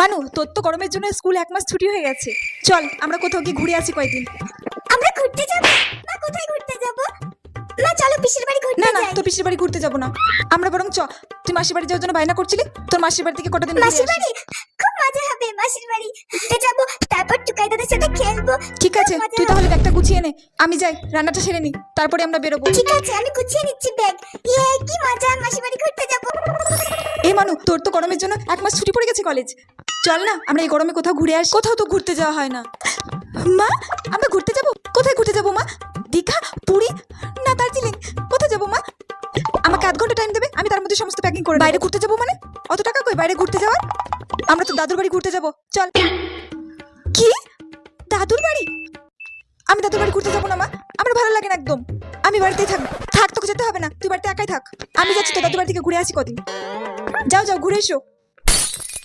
মানু তোর তো গরমের জন্য স্কুল এক মাস ছুটি হয়ে গেছে। চল আমরা কোথাও গিয়ে ঘুরে আসি কয়েকদিন। আমরা ঘুরতে যাব? মা কোথায় ঘুরতে যাব? মা চলো পিসির বাড়ি ঘুরতে না না তোর পিসির বাড়ি ঘুরতে যাব না। আমরা বরং চ তুই মাসির বাড়ি যাওয়ার জন্য বায়না করছিলি? তোর মাসির বাড়ি থেকে কটা দিন মাসির বাড়ি? খুব মজা হবে মাসির বাড়ি। ঘুরতে যাব তারপর টুকাই দাদার সাথে খেলব। ঠিক আছে তুই তাহলে ব্যাগটা গুছিয়ে নে। আমি যাই রান্নাটা সেরে নি তারপরে আমরা বেরোবো। ঠিক আছে আমি গুছিয়ে নিচ্ছি ব্যাগ। ইয়ে কি মজা মাসির বাড়ি ঘুরতে যাব। এ মানু তোর তো গরমের জন্য এক মাস ছুটি পড়ে গেছে কলেজ। চল না, আমরা এই গরমে কোথাও ঘুরে আসি। কোথাও তো ঘুরতে যাওয়া হয় না। মা, আমরা ঘুরতে যাব? কোথায় ঘুরতে যাব মা? দীঘা? পুরী? না, দার্জিলিং। কোথায় যাব মা? আমাকে আধ ঘণ্টা টাইম দেবে, আমি তার মধ্যে সমস্ত প্যাকিং করে বাইরে ঘুরতে যাব মানে? অত টাকা কই, বাইরে ঘুরতে যাওয়ার? আমরা তো দাদুর বাড়ি ঘুরতে যাব। চল। কি? দাদুর বাড়ি? আমি দাদুর বাড়ি ঘুরতে যাব না মা। আমার ভালো লাগে না একদম। আমি বাড়িতেই থাকব। থাক, তোকে যেতে হবে না। তুই বাড়িতে একাই থাক। আমি যাচ্ছি তো দাদুর বাড়ি থেকে ঘুরে আসি কদিন। যাও যাও, ঘুরে এসো।